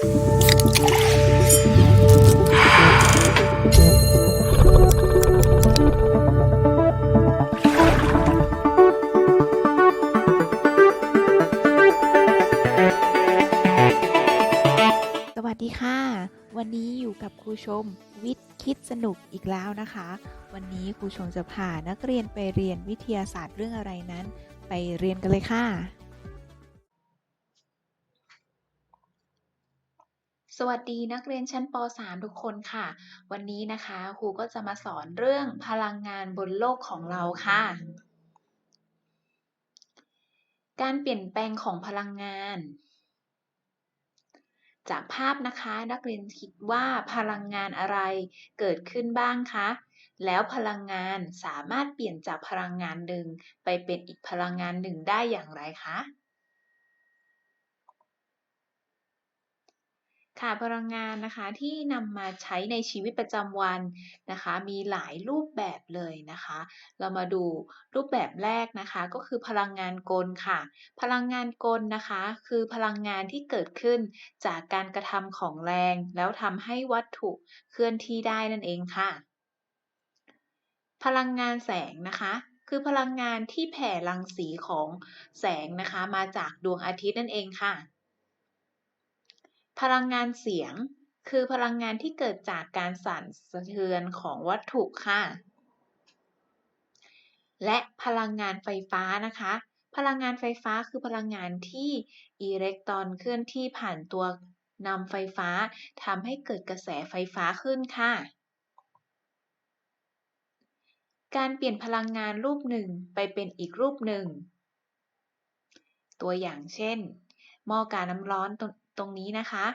สวัสดีค่ะ วันนี้อยู่กับครูชมวิทย์คิดสนุกอีกแล้วนะคะ วันนี้ครูชมจะพานักเรียนไปเรียนวิทยาศาสตร์เรื่องอะไรนั้น ไปเรียนกันเลยค่ะ สวัสดีนักเรียนชั้นป .3 ทุกคนค่ะ วันนี้นะคะครูก็จะมาสอนเรื่องพลังงานบนโลกของเราค่ะ การเปลี่ยนแปลงของพลังงาน จากภาพนะคะนักเรียนคิดว่าพลังงานอะไรเกิดขึ้นบ้างคะ แล้วพลังงานสามารถเปลี่ยนจากพลังงานหนึ่งไปเป็นอีกพลังงานหนึ่งได้อย่างไรคะ ค่ะพลังงานนะคะที่นำมาใช้ในชีวิตประจำวันนะคะ มีหลายรูปแบบเลยนะคะ เรามาดูรูปแบบแรกนะคะ ก็คือพลังงานกลค่ะ พลังงานกลนะคะ คือพลังงานที่เกิดขึ้นจากการกระทำของแรง แล้วทำให้วัตถุเคลื่อนที่ได้นั่นเองค่ะ พลังงานแสงนะคะคือพลังงานที่แผ่รังสีของแสงนะคะ มาจากดวงอาทิตย์นั่นเองค่ะ พลังงานเสียง คือพลังงานที่เกิดจากการสั่นสะเทือนของวัตถุค่ะ และพลังงานไฟฟ้านะคะ พลังงานไฟฟ้าคือพลังงานที่อิเล็กตรอนเคลื่อนที่ผ่านตัวนำไฟฟ้าทำให้เกิดกระแสไฟฟ้าขึ้นค่ะ การเปลี่ยนพลังงานรูปหนึ่งไปเป็นอีกรูปหนึ่ง ตัวอย่างเช่นหม้อกาน้ำร้อน ตรงนี้นะคะ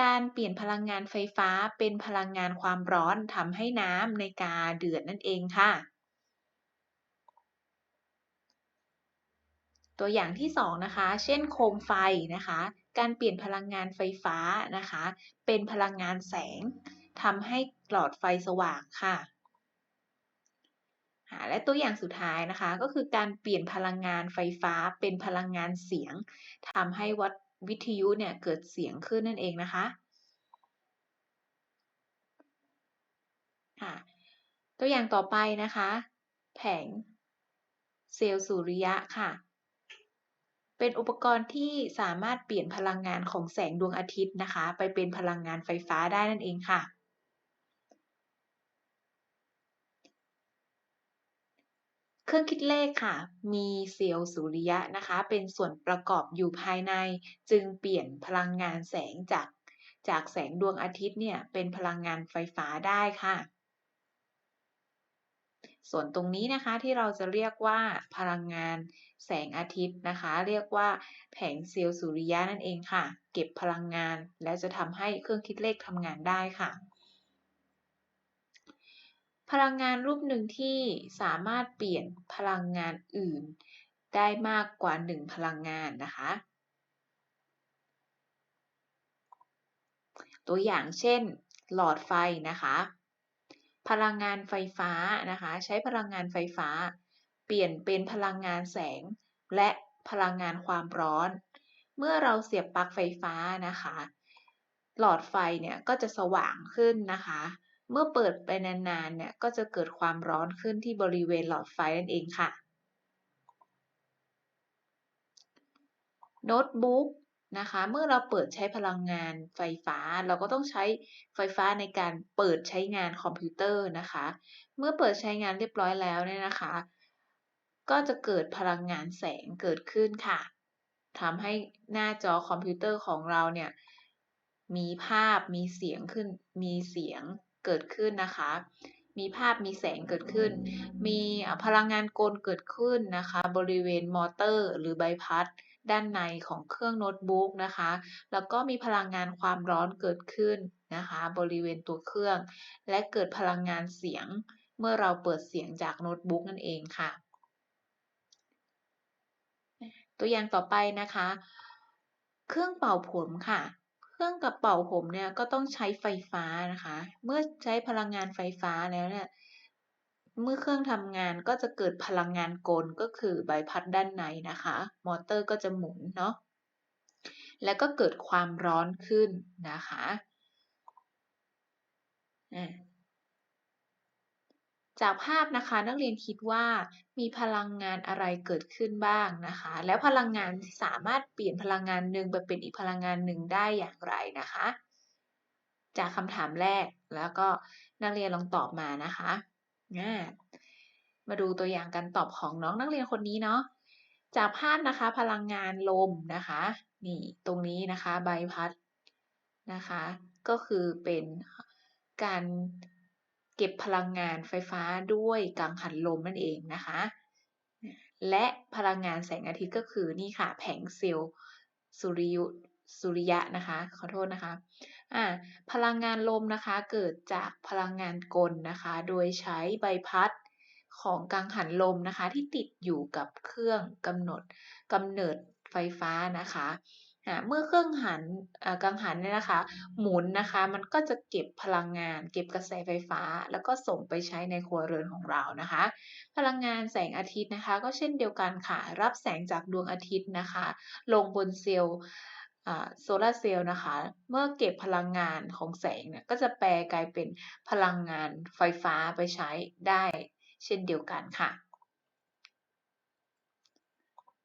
การเปลี่ยนพลังงานไฟฟ้าเป็นพลังงานความร้อนทำให้น้ำในกาเดือดนั่นเองค่ะ ตัวอย่างที่สองนะคะ เช่นโคมไฟนะคะ การเปลี่ยนพลังงานไฟฟ้านะคะ เป็นพลังงานแสงทำให้หลอดไฟสว่างค่ะค่ะและตัวอย่างสุดท้ายนะคะ ก็คือการเปลี่ยนพลังงานไฟฟ้าเป็นพลังงานเสียงทำให้วัด วิทยุเนี่ยเกิดเสียงขึ้นนั่นเองนะคะค่ะตัวอย่างต่อไปนะคะ แผงเซลล์สุริยะค่ะ เป็นอุปกรณ์ที่สามารถเปลี่ยนพลังงานของแสงดวงอาทิตย์นะคะ ไปเป็นพลังงานไฟฟ้าได้นั่นเองค่ะ เครื่องคิดเลขค่ะ มีเซลล์สุริยะนะคะ เป็นส่วนประกอบอยู่ภายใน จึงเปลี่ยนพลังงานแสงจาก จากแสงดวงอาทิตย์เนี่ย เป็นพลังงานไฟฟ้าได้ค่ะ ส่วนตรงนี้นะคะที่เราจะเรียกว่าพลังงานแสงอาทิตย์นะคะ เรียกว่าแผงเซลล์สุริยะนั่นเองค่ะ เก็บพลังงานแล้วจะทำให้เครื่องคิดเลขทำงานได้ค่ะ พลังงานรูปหนึ่งที่สามารถเปลี่ยนพลังงานอื่น ได้มากกว่า 1 พลังงานนะคะ ตัวอย่างเช่น หลอดไฟนะคะ พลังงานไฟฟ้านะคะ ใช้พลังงานไฟฟ้า เปลี่ยนเป็นพลังงานแสง และพลังงานความร้อน เมื่อเราเสียบปลั๊กไฟฟ้านะคะ หลอดไฟเนี่ยก็จะสว่างขึ้นนะคะ เมื่อเปิดไปนานๆเนี่ยก็จะเกิดความร้อนขึ้นที่บริเวณหลอดไฟนั่นเองค่ะโน้ตบุ๊กนะคะเมื่อเราเปิดใช้พลังงานไฟฟ้า เราก็ต้องใช้ไฟฟ้าในการเปิดใช้งานคอมพิวเตอร์นะคะ เมื่อเปิดใช้งานเรียบร้อยแล้วเนี่ยนะคะ ก็จะเกิดพลังงานแสงเกิดขึ้นค่ะทำให้หน้าจอคอมพิวเตอร์ของเราเนี่ยมีภาพมีเสียงขึ้นมีเสียง เกิดขึ้นนะคะ มีภาพมีแสงเกิดขึ้น มีพลังงานกลเกิดขึ้นนะคะ บริเวณมอเตอร์ หรือใบพัดด้านในของเครื่องโน้ตบุ๊กนะคะ แล้วก็มีพลังงานความร้อนเกิดขึ้นนะคะ บริเวณตัวเครื่อง และเกิดพลังงานเสียง เมื่อเราเปิดเสียงจากโน้ตบุ๊กนั่นเองค่ะ ตัวอย่างต่อไปนะคะ เครื่องเป่าผมค่ะ เครื่องกระเป๋าผมเนี่ยก็ต้องใช้ไฟฟ้านะคะ เมื่อใช้พลังงานไฟฟ้าแล้วเนี่ยเมื่อเครื่องทำงานก็จะเกิดพลังงานกลก็คือใบพัดด้านในนะคะ มอเตอร์ก็จะหมุนเนาะแล้วก็เกิดความร้อนขึ้นนะคะ จากภาพนะคะนักเรียนคิดว่ามีพลังงานอะไรเกิดขึ้นบ้างนะคะ แล้วพลังงานสามารถเปลี่ยนพลังงานหนึ่งไปเป็นอีกพลังงานหนึ่งได้อย่างไรนะคะ จากคำถามแรกแล้วก็นักเรียนลองตอบมานะคะมาดูตัวอย่างการตอบของน้องนักเรียนคนนี้เนาะจากภาพนะคะพลังงานลมนะคะนี่ตรงนี้นะคะใบพัดนะคะ ก็คือเป็นการ เก็บพลังงานไฟฟ้าด้วยกังหันลมนั่นเองนะคะ และพลังงานแสงอาทิตย์ก็คือนี่ค่ะ แผงเซลล์สุริยุสุริยะนะคะ ขอโทษนะคะะพลังงานลมนะคะเกิดจากพลังงานกลนะคะ โดยใช้ใบพัดของกังหันลมนะคะ ที่ติดอยู่กับเครื่องกำหนดกำเนิดไฟฟ้านะคะ เมื่อเครื่องหันกังหันเนี่ยนะคะ หมุนนะคะ มันก็จะเก็บพลังงาน เก็บกระแสไฟฟ้า แล้วก็ส่งไปใช้ในครัวเรือนของเรานะคะ พลังงานแสงอาทิตย์นะคะ ก็เช่นเดียวกันค่ะ รับแสงจากดวงอาทิตย์นะคะ ลงบนเซลล์โซลาเซลล์นะคะ เมื่อเก็บพลังงานของแสงเนี่ยก็จะแปลกลายเป็นพลังงานไฟฟ้าไปใช้ได้ เช่นเดียวกันค่ะ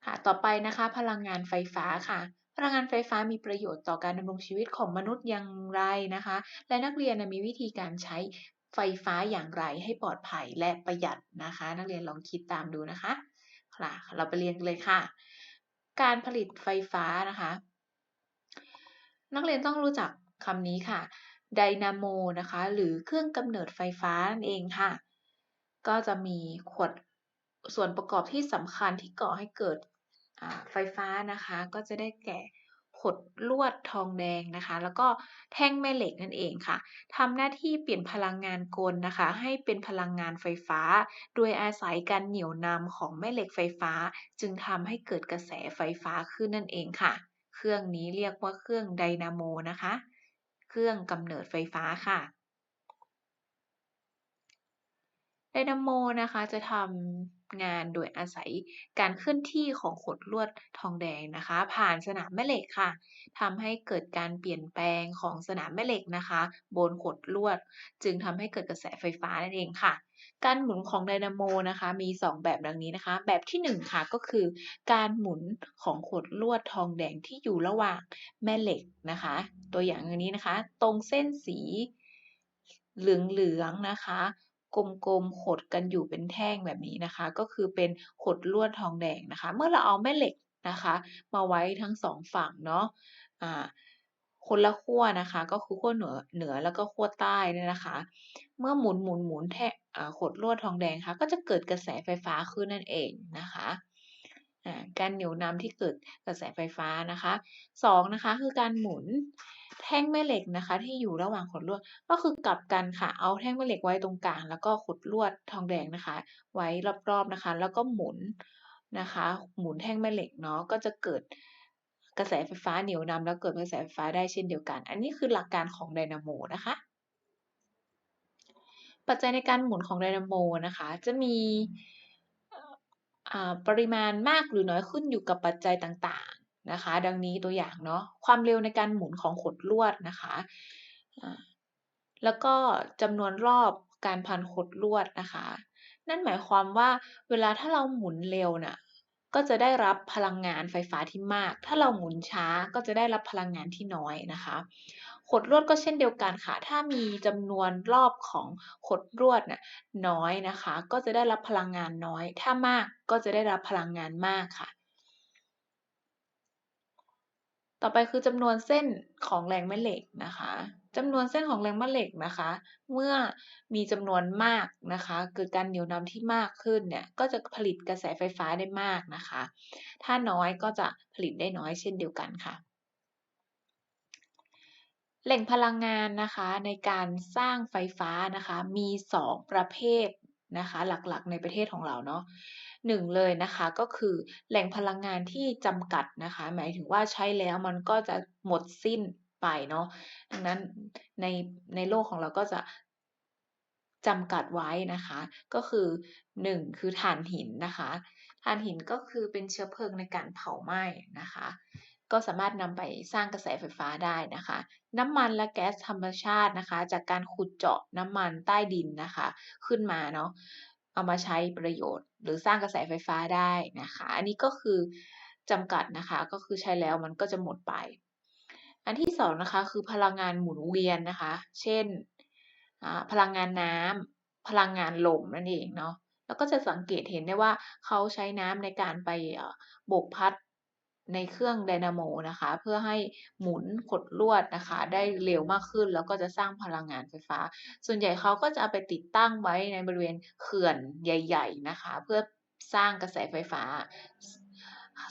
ค่ะ ต่อไปนะคะ พลังงานไฟฟ้าค่ะ พลังงานไฟฟ้ามีประโยชน์ต่อการดำรงชีวิตของมนุษย์อย่างไรนะคะ และนักเรียนมีวิธีการใช้ไฟฟ้าอย่างไรให้ปลอดภัยและประหยัดนะคะ นักเรียนลองคิดตามดูนะคะค่ะเราไปเรียนกันเลยค่ะ การผลิตไฟฟ้านะคะ นักเรียนต้องรู้จักคำนี้ค่ะไดนาโมนะคะ หรือเครื่องกำเนิดไฟฟ้านั่นเองค่ะ ก็จะมีขวดส่วนประกอบที่สำคัญที่ก่อให้เกิด ไฟฟ้านะคะ ก็จะได้แก่ขดลวดทองแดงนะคะ แล้วก็แท่งแม่เหล็กนั่นเองค่ะทำหน้าที่เปลี่ยนพลังงานกลนะคะ ให้เป็นพลังงานไฟฟ้า โดยอาศัยการเหนี่ยวนำของแม่เหล็กไฟฟ้า จึงทำให้เกิดกระแสไฟฟ้าขึ้นนั่นเองค่ะ เครื่องนี้เรียกว่าเครื่องไดนาโมนะคะ เครื่องกำเนิดไฟฟ้าค่ะไดนาโมนะคะจะทำ งานโดยอาศัยการเคลื่อนที่ของขดลวดทองแดงนะคะ ผ่านสนามแม่เหล็กค่ะทำให้เกิดการเปลี่ยนแปลงของสนามแม่เหล็กนะคะ บนขดลวด จึงทำให้เกิดกระแสไฟฟ้านั่นเองค่ะ การหมุนของไดนาโมนะคะ มี 2 แบบดังนี้นะคะ แบบที่ 1 ค่ะก็คือ การหมุนของขดลวดทองแดงที่อยู่ระหว่างแม่เหล็กนะคะ ตัวอย่างอันนี้นะคะ ตรงเส้นสีเหลืองๆนะคะ กลมๆขดกันอยู่เป็นแท่งแบบนี้นะคะ ก็คือเป็นขดลวดทองแดงนะคะ เมื่อเราเอาแม่เหล็กนะคะ มาไว้ทั้งสองฝั่งเนาะะคนละขั้วนะคะ ก็คือขั้วเหนือเหนือแล้วก็ขั้วใต้เนี่ยนะคะ เมื่อหมุนหมุนหมุนแท่ขดลวดทองแดงค่ะ ก็จะเกิดกระแสไฟฟ้าขึ้นนั่นเองนะคะ การเหนี่ยวนำที่เกิดกระแสไฟฟ้านะคะ2นะคะคือการหมุนแท่งแม่เหล็กนะคะที่อยู่ระหว่างขดลวด ก็คือกลับกันค่ะ เอาแท่งแม่เหล็กไว้ตรงกลาง แล้วก็ขดลวดทองแดงนะคะ ไว้รอบๆนะคะ แล้วก็หมุนนะคะ หมุนแท่งแม่เหล็กเนาะก็จะเกิดกระแสไฟฟ้าเหนี่ยวนำแล้วเกิดกระแสไฟฟ้าได้เช่นเดียวกัน อันนี้คือหลักการของไดนาโมนะคะปัจจัยในการหมุนของไดนาโมนะคะ จะมี ปริมาณมากหรือน้อยขึ้นอยู่กับปัจจัยต่างๆนะคะ ดังนี้ตัวอย่างเนาะความเร็วในการหมุนของขดลวดนะคะแล้วก็จำนวนรอบการพันขดลวดนะคะ นั่นหมายความว่าเวลาถ้าเราหมุนเร็วนะ่ะก็จะได้รับพลังงานไฟฟ้าที่มาก ถ้าเราหมุนช้าก็จะได้รับพลังงานที่น้อยนะคะ ขดลวดก็เช่นเดียวกันค่ะ ถ้ามีจำนวนรอบของขดลวดน่ะน้อยนะคะ ก็จะได้รับพลังงานน้อย ถ้ามากก็จะได้รับพลังงานมากค่ะ ต่อไปคือจำนวนเส้นของแรงแม่เหล็กนะคะจำนวนเส้นของแรงแม่เหล็กนะคะ เมื่อมีจำนวนมากนะคะ เกิดการเหนี่ยวนำที่มากขึ้นเนี่ยก็จะผลิตกระแสไฟฟ้าได้มากนะคะ ถ้าน้อยก็จะผลิตได้น้อยเช่นเดียวกันค่ะ แหล่งพลังงานนะคะในการสร้างไฟฟ้านะคะมี 2 ประเภทนะคะหลักๆในประเทศของเราเนาะหนึ่งเลยนะคะก็คือแหล่งพลังงานที่จำกัดนะคะ หมายถึงว่าใช้แล้วมันก็จะหมดสิ้นไปเนาะดังนั้นในในโลกของเราก็จะจำกัดไว้นะคะ ก็คือ 1 คือถ่านหินนะคะถ่านหินก็คือเป็นเชื้อเพลิงในการเผาไหม้นะคะ ก็สามารถนำไปสร้างกระแสไฟฟ้าได้นะคะ น้ำมันและแก๊สธรรมชาตินะคะ จากการขุดเจาะน้ำมันใต้ดินนะคะ ขึ้นมาเนาะเอามาใช้ประโยชน์ หรือสร้างกระแสไฟฟ้าได้นะคะ อันนี้ก็คือจำกัดนะคะก็คือใช้แล้วมันก็จะหมดไป อันที่สองนะคะคือพลังงานหมุนเวียนนะคะ เช่นพลังงานน้ำพลังงานลมนั่นเองเนาะแล้วก็จะสังเกตเห็นได้ว่าเขาใช้น้ำในการไปโบกพัด ในเครื่องไดนาโมนะคะ เพื่อให้หมุนขดลวดนะคะ ได้เร็วมากขึ้นแล้วก็จะสร้างพลังงานไฟฟ้า ส่วนใหญ่เขาก็จะเอาไปติดตั้งไว้ในบริเวณเขื่อนใหญ่ ๆนะคะ เพื่อสร้างกระแสไฟฟ้า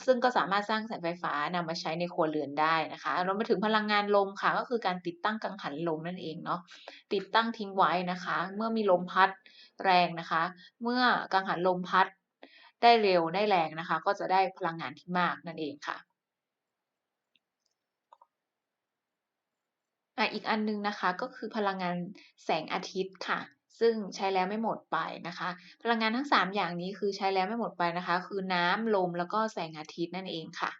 ซึ่งก็สามารถสร้างกระแสไฟฟ้านำมาใช้ในครัวเรือนได้นะคะรวมไปถึงพลังงานลมค่ะ ก็คือการติดตั้งกังหันลมนั่นเองเนาะติดตั้งทิ้งไว้นะคะ เมื่อมีลมพัดแรงนะคะ เมื่อกังหันลมพัด ได้เร็วได้แรงนะคะ ก็จะได้พลังงานที่มากนั่นเองค่ะอะอีกอันนึงนะคะก็คือพลังงานแสงอาทิตย์ค่ะ ซึ่งใช้แล้วไม่หมดไปนะคะ พลังงานทั้ง 3 อย่างนี้คือใช้แล้วไม่หมดไปนะคะ คือน้ำลมแล้วก็แสงอาทิตย์นั่นเองค่ะ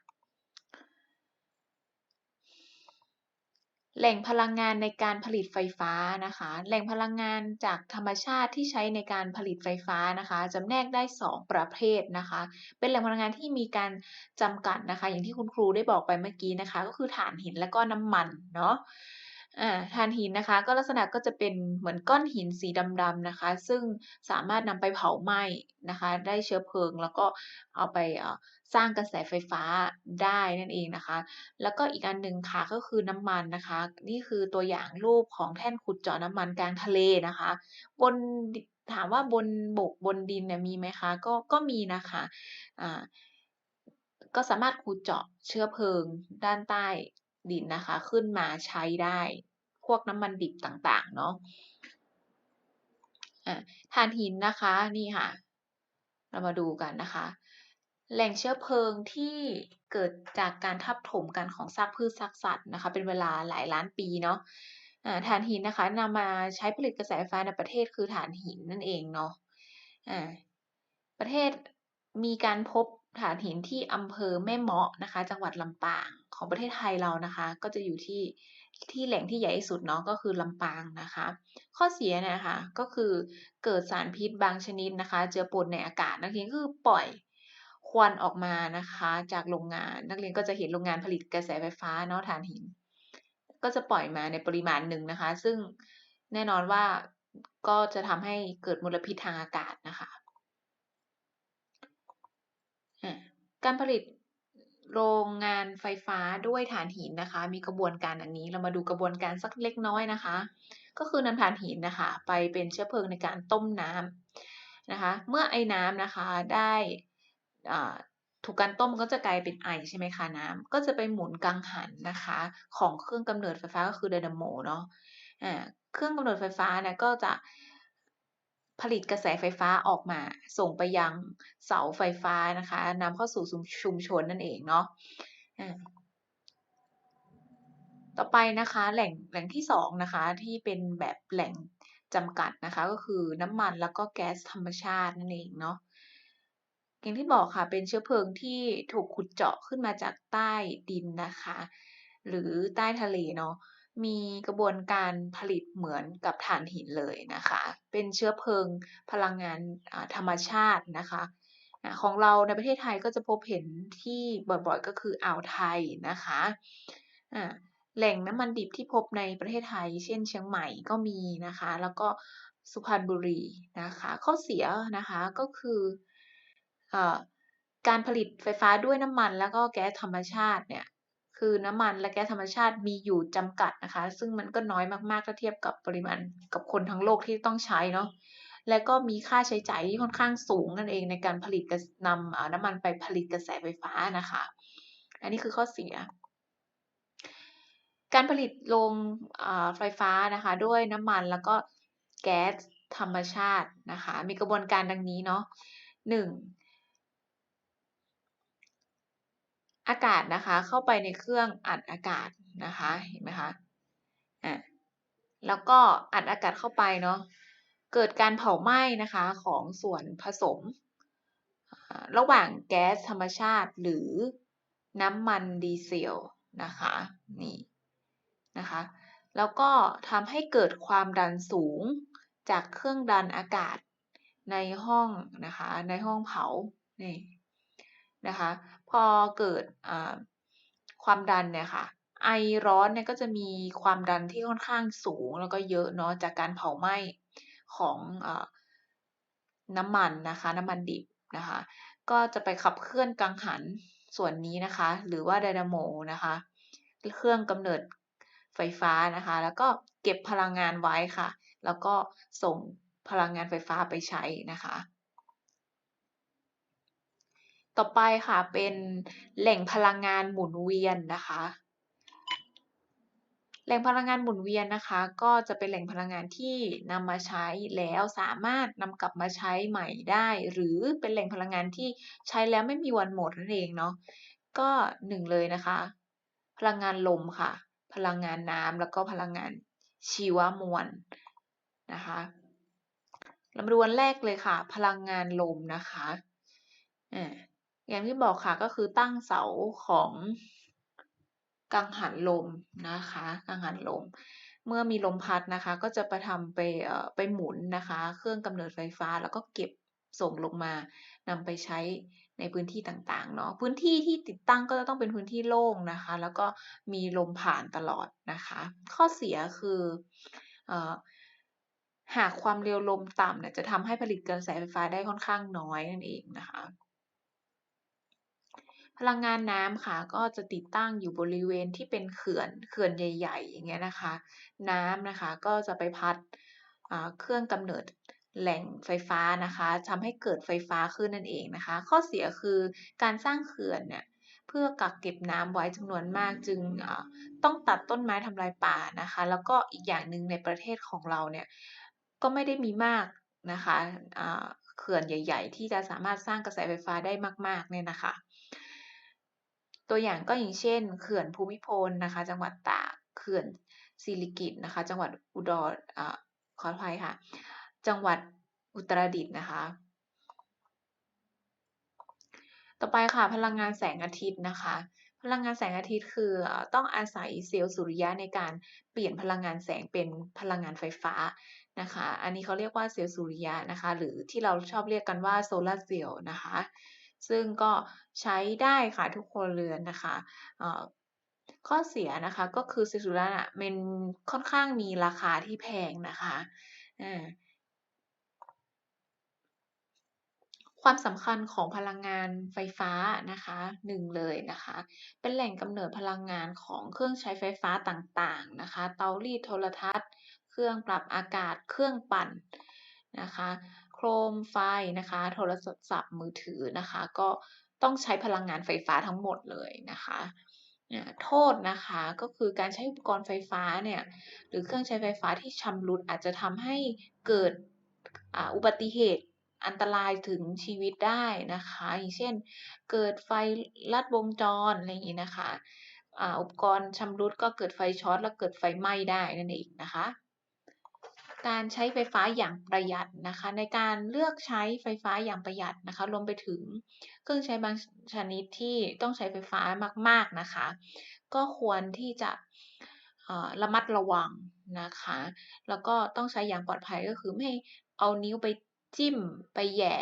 แหล่งพลังงานในการผลิตไฟฟ้านะคะ แหล่งพลังงานจากธรรมชาติที่ใช้ในการผลิตไฟฟ้านะคะจำแนกได้ 2 ประเภทนะคะ เป็นแหล่งพลังงานที่มีการจำกัดนะคะ อย่างที่คุณครูได้บอกไปเมื่อกี้นะคะ ก็คือถ่านหินและก็น้ำมันเนาะ อ่าถ่านหินนะคะ ก็ลักษณะก็จะเป็นเหมือนก้อนหินสีดำๆนะคะ ซึ่งสามารถนำไปเผาไหม้นะคะ ได้เชื้อเพลิง แล้วก็เอาไปสร้างกระแสไฟฟ้าได้นั่นเองนะคะ แล้วก็อีกอันหนึ่งค่ะก็คือน้ำมันนะคะ นี่คือตัวอย่างรูปของแท่นขุดเจาะน้ำมันกลางทะเลนะคะ บนถามว่าบนบกบนดินเนี่ยมีไหมคะ ก็ก็มีนะคะอ่าก็สามารถขุดเจาะเชื้อเพลิงด้านใต้ ดินนะคะ ขึ้นมาใช้ได้ พวกน้ำมันดิบต่างๆเนาะถ่านหินนะคะนี่ค่ะ เรามาดูกันนะคะ แหล่งเชื้อเพลิงที่เกิดจากการทับถมกันของซากพืชซากสัตว์นะคะ เป็นเวลาหลายล้านปีเนาะถ่านหินนะคะนำมาใช้ผลิตกระแสไฟฟ้าในประเทศคือถ่านหินนั่นเองเนาะประเทศมีการพบ ถ่านหินที่อำเภอแม่เมาะนะคะ จังหวัดลำปางของประเทศไทยเรานะคะ ก็จะอยู่ที่ที่แหล่งที่ใหญ่ที่สุดเนาะก็คือลำปางนะคะ ข้อเสียเนี่ยค่ะก็คือเกิดสารพิษบางชนิดนะคะ เจือปนในอากาศนั่นเองคือปล่อยควันออกมานะคะ จากโรงงานนักเรียนก็จะเห็นโรงงานผลิตกระแสไฟฟ้าเนาะถ่านหิน ก็จะปล่อยมาในปริมาณหนึ่งนะคะ ซึ่งแน่นอนว่าก็จะทำให้เกิดมลพิษทางอากาศนะคะ การผลิตโรงงานไฟฟ้าด้วยถ่านหินนะคะ มีกระบวนการอย่างนี้เรามาดูกระบวนการสักเล็กน้อยนะคะ ก็คือนำถ่านหินนะคะ ไปเป็นเชื้อเพลิงในการต้มน้ำนะคะ เมื่อไอ้น้ำนะคะได้ถูกการต้มก็จะกลายเป็นไอใช่ไหมคะน้ำก็จะไปหมุนกังหันนะคะ ของเครื่องกำเนิดไฟฟ้าก็คือไดนาโมเนาะเครื่องกำเนิดไฟฟ้าเนี่ยก็จะ ผลิตกระแสไฟฟ้าออกมา ส่งไปยังเสาไฟฟ้านะคะนำเข้าสู่ชุมชนนั่นเองเนาะต่อไปนะคะแหล่งแหล่งที่สองนะคะที่เป็นแบบแหล่งจำกัดนะคะก็คือน้ำมันแล้วก็แก๊สธรรมชาตินั่นเองเนาะอย่างที่บอกค่ะเป็นเชื้อเพลิงที่ถูกขุดเจาะขึ้นมาจากใต้ดินนะคะ หรือใต้ทะเลเนาะ มีกระบวนการผลิตเหมือนกับถ่านหินเลยนะคะ เป็นเชื้อเพลิงพลังงานธรรมชาตินะคะของเราในประเทศไทยก็จะพบเห็นที่บ่อยๆก็คืออ่าวไทยนะคะแหล่งน้ำมันดิบที่พบในประเทศไทย เช่นเชียงใหม่ก็มีนะคะ แล้วก็สุพรรณบุรีนะคะ ข้อเสียนะคะก็คืออการผลิตไฟฟ้าด้วยน้ำมันแล้วก็แก๊สธรรมชาติเนี่ย คือน้ำมันและแก๊สธรรมชาติมีอยู่จำกัดนะคะ ซึ่งมันก็น้อยมากๆถ้าเทียบกับปริมาณกับคนทั้งโลกที่ต้องใช้เนาะและก็มีค่าใช้จ่ายที่ค่อนข้างสูงนั่นเองในการผลิตนำน้ำมันไปผลิตกระแสไฟฟ้านะคะ อันนี้คือข้อเสีย การผลิตโรงไฟฟ้านะคะ ด้วยน้ำมันแล้วก็แก๊สธรรมชาตินะคะ มีกระบวนการดังนี้เนาะหนึ่ง อากาศนะคะเข้าไปในเครื่องอัดอากาศนะคะเห็นไหมคะอะแล้วก็อัดอากาศเข้าไปเนาะเกิดการเผาไหม้นะคะของส่วนผสม ระหว่างแก๊สธรรมชาติหรือน้ำมันดีเซลนะคะนี่นะคะแล้วก็ทำให้เกิดความดันสูงจากเครื่องดันอากาศในห้องนะคะในห้องเผานี่นะคะ พอเกิดความดันเนี่ยค่ะ ไอร้อนเนี่ยก็จะมีความดันที่ค่อนข้างสูงแล้วก็เยอะเนาะจากการเผาไหม้ของอน้ำมันนะคะ น้ำมันดิบนะคะ ก็จะไปขับเคลื่อนกังหันส่วนนี้นะคะ หรือว่าไดนาโมนะคะ เครื่องกำเนิดไฟฟ้านะคะ แล้วก็เก็บพลังงานไว้ค่ะ แล้วก็ส่งพลังงานไฟฟ้าไปใช้นะคะ ต่อไปค่ะเป็นแหล่งพลังงานหมุนเวียนนะคะ แหล่งพลังงานหมุนเวียนนะคะ ก็จะเป็นแหล่งพลังงานที่นำมาใช้แล้วสามารถนำกลับมาใช้ใหม่ได้ หรือเป็นแหล่งพลังงานที่ใช้แล้วไม่มีวันหมดนั่นเองเนาะก็หนึ่งเลยนะคะ พลังงานลมค่ะ พลังงานน้ำแล้วก็พลังงานชีวมวลนะคะลำดวนแรกเลยค่ะ พลังงานลมนะคะอ่า อย่างที่บอกค่ะก็คือตั้งเสาของกังหันลมนะคะกังหันลม เมื่อมีลมพัดนะคะก็จะไปทำไปไปหมุนนะคะ เครื่องกำเนิดไฟฟ้าแล้วก็เก็บส่งลงมานำไปใช้ในพื้นที่ต่างๆเนาะพื้นที่ที่ติดตั้งก็จะต้องเป็นพื้นที่โล่งนะคะ แล้วก็มีลมผ่านตลอดนะคะ ข้อเสียคืออหากความเร็วลมต่ำเนี่ยจะทำให้ผลิตกระแสไฟฟ้าได้ค่อนข้างน้อยนั่นเองนะคะ พลังงานน้ำค่ะ ก็จะติดตั้งอยู่บริเวณที่เป็นเขื่อนเขื่อนใหญ่ ๆ อย่างเงี้ยนะคะ น้ำนะคะก็จะไปพัดเครื่องกำเนิดแหล่งไฟฟ้านะคะทำให้เกิดไฟฟ้าขึ้นนั่นเองนะคะ ข้อเสียคือการสร้างเขื่อนเนี่ยเพื่อกักเก็บน้ำไว้จำนวนมากจึงต้องตัดต้นไม้ทำลายป่านะคะ แล้วก็อีกอย่างหนึ่งในประเทศของเราเนี่ยก็ไม่ได้มีมากนะคะเขื่อนใหญ่ ๆ ที่จะสามารถสร้างกระแสไฟฟ้าได้มากๆเนี่ยนะคะ ตัวอย่างก็อย่างเช่น เขื่อนภูมิพลนะคะ จังหวัดตากเขื่อนศิริกิตนะคะ จังหวัดอุดรขออภัยค่ะ จังหวัดอุตรดิตถ์นะคะ ต่อไปค่ะพลังงานแสงอาทิตย์นะคะ พลังงานแสงอาทิตย์คือต้องอาศัยเซลล์สุริยะในการเปลี่ยนพลังงานแสงเป็นพลังงานไฟฟ้านะคะ อันนี้เขาเรียกว่าเซลล์สุริยะนะคะ หรือที่เราชอบเรียกกันว่าโซลาร์เซลล์นะคะ ซึ่งก็ใช้ได้ค่ะทุกคนเรือนนะคะข้อเสียนะคะก็คือเซลล์สุริยะมันค่อนข้างมีราคาที่แพงนะคะความสำคัญของพลังงานไฟฟ้านะคะหนึ่งเลยนะคะ เป็นแหล่งกำเนิดพลังงานของเครื่องใช้ไฟฟ้าต่างๆนะคะ เตารีดโทรทัศน์ เครื่องปรับอากาศเครื่องปั่นนะคะ โคมไฟนะคะ โทรศัพท์มือถือนะคะ ก็ต้องใช้พลังงานไฟฟ้าทั้งหมดเลยนะคะโทษนะคะก็คือการใช้อุปกรณ์ไฟฟ้าเนี่ยหรือเครื่องใช้ไฟฟ้าที่ชำรุดอาจจะทำให้เกิดอุบัติเหตุอันตรายถึงชีวิตได้นะคะอย่างเช่น เกิดไฟลัดวงจรอะไรอย่างนี้นะคะอุปกรณ์ชำรุดก็เกิดไฟช็อตแล้วเกิดไฟไหม้ได้นั่นเองนะคะ การใช้ไฟฟ้าอย่างประหยัดนะคะ ในการเลือกใช้ไฟฟ้าอย่างประหยัดนะคะรวมไปถึงเครื่องใช้บางชนิดที่ต้องใช้ไฟฟ้ามาก ๆนะคะ ก็ควรที่จะระมัดระวังนะคะ แล้วก็ต้องใช้อย่างปลอดภัยก็คือไม่เอานิ้วไปจิ้มไปแย่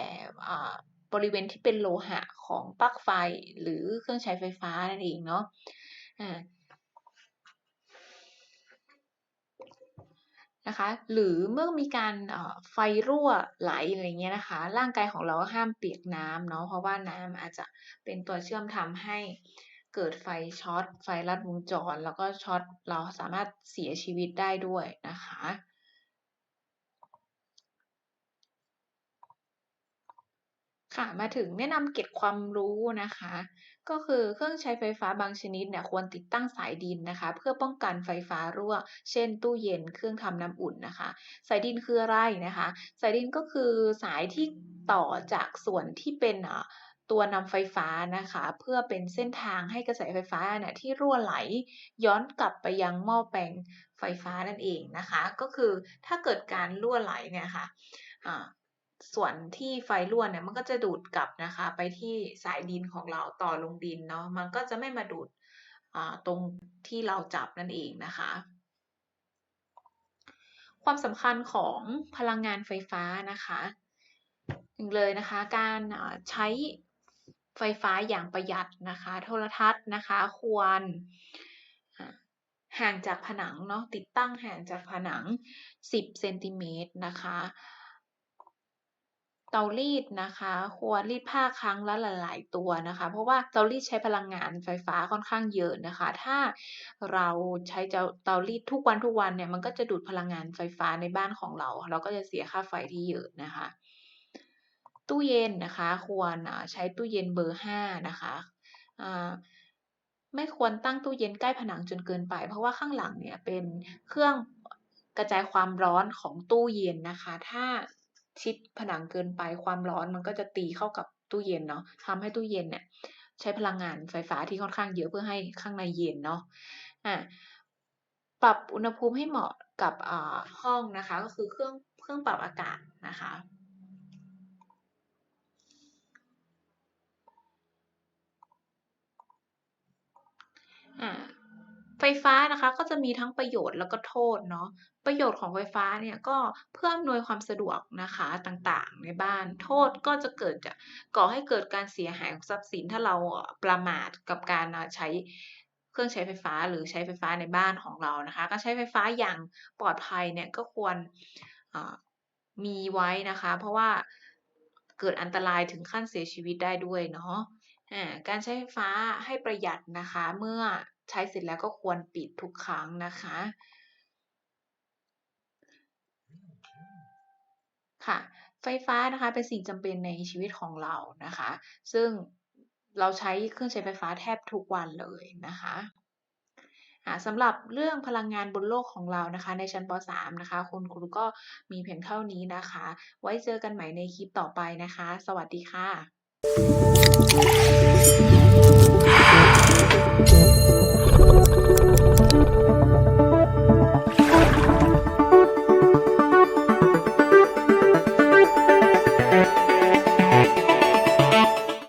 บริเวณที่เป็นโลหะของปลั๊กไฟหรือเครื่องใช้ไฟฟ้านั่นเองเนาะ นะคะ หรือเมื่อมีการไฟรั่วไหลอะไรเงี้ยนะคะ ร่างกายของเราห้ามเปียกน้ำเนาะเพราะว่าน้ำอาจจะเป็นตัวเชื่อมทำให้เกิดไฟช็อตไฟลัดวงจร แล้วก็ช็อตเราสามารถเสียชีวิตได้ด้วยนะคะ ค่ะมาถึงแนะนำเก็บความรู้นะคะ ก็คือเครื่องใช้ไฟฟ้าบางชนิดเนี่ยควรติดตั้งสายดินนะคะ เพื่อป้องกันไฟฟ้ารั่ว เช่น ตู้เย็นเครื่องทำน้ำอุ่นนะคะ สายดินคืออะไรนะคะ สายดินก็คือสายที่ต่อจากส่วนที่เป็นตัวนำไฟฟ้านะคะ เพื่อเป็นเส้นทางให้กระแสไฟฟ้าเนี่ยที่รั่วไหลย้อนกลับไปยังหม้อแปลงไฟฟ้านั่นเองนะคะ ก็คือถ้าเกิดการรั่วไหลเนี่ยค่ะ ส่วนที่ไฟรั่วเนี่ยมันก็จะดูดกลับนะคะ ไปที่สายดินของเราต่อลงดินเนาะมันก็จะไม่มาดูดอ่าตรงที่เราจับนั่นเองนะคะ ความสำคัญของพลังงานไฟฟ้านะคะหนึ่งเลยนะคะการใช้ไฟฟ้าอย่างประหยัดนะคะ โทรทัศน์นะคะควรห่างจากผนังเนาะติดตั้งห่างจากผนัง 10เซนติเมตรนะคะ เตารีดนะคะควรรีดผ้าครั้งละหลาย ๆ ตัวนะคะ เพราะว่าเตารีดใช้พลังงานไฟฟ้าค่อนข้างเยอะนะคะ ถ้าเราใช้เตาเตารีดทุกวันทุกวันเนี่ยมันก็จะดูดพลังงานไฟฟ้าในบ้านของเรา เราก็จะเสียค่าไฟที่เยอะนะคะ ตู้เย็นนะคะ ควรใช้ตู้เย็นเบอร์5นะคะอ่าไม่ควรตั้งตู้เย็นใกล้ผนังจนเกินไป เพราะว่าข้างหลังเนี่ยเป็นเครื่องกระจายความร้อนของตู้เย็นนะคะ ถ้า ชิดผนังเกินไปความร้อนมันก็จะตีเข้ากับตู้เย็นเนาะทำให้ตู้เย็นเนี่ยใช้พลังงานไฟฟ้าที่ค่อนข้างเยอะเพื่อให้ข้างในเย็นเนาะอ่าปรับอุณหภูมิให้เหมาะกับอ่าห้องนะคะ ก็คือเครื่องเครื่องปรับอากาศนะคะอ่า ไฟฟ้านะคะก็จะมีทั้งประโยชน์แล้วก็โทษเนาะประโยชน์ของไฟฟ้าเนี่ยก็เพื่ออำนวยความสะดวกนะคะต่างๆ ในบ้าน โทษก็จะเกิดจากก่อให้เกิดการเสียหายของทรัพย์สินถ้าเราประมาทกับการใช้เครื่องใช้ไฟฟ้าหรือใช้ไฟฟ้าในบ้านของเรานะคะการใช้ไฟฟ้าอย่างปลอดภัยเนี่ยก็ควรมีไว้นะคะ เพราะว่าเกิดอันตรายถึงขั้นเสียชีวิตได้ด้วยเนาะ การใช้ไฟฟ้าให้ประหยัดนะคะ เมื่อใช้เสร็จแล้วก็ควรปิดทุกครั้งนะคะค่ะไฟฟ้านะคะเป็นสิ่งจำเป็นในชีวิตของเรานะคะ ซึ่งเราใช้เครื่องใช้ไฟฟ้าแทบทุกวันเลยนะคะสำหรับเรื่องพลังงานบนโลกของเรานะคะ ในชั้นป .3 นะคะ คุณครูก็มีเพียงเท่านี้นะคะ ไว้เจอกันใหม่ในคลิปต่อไปนะคะ สวัสดีค่ะ Thank you.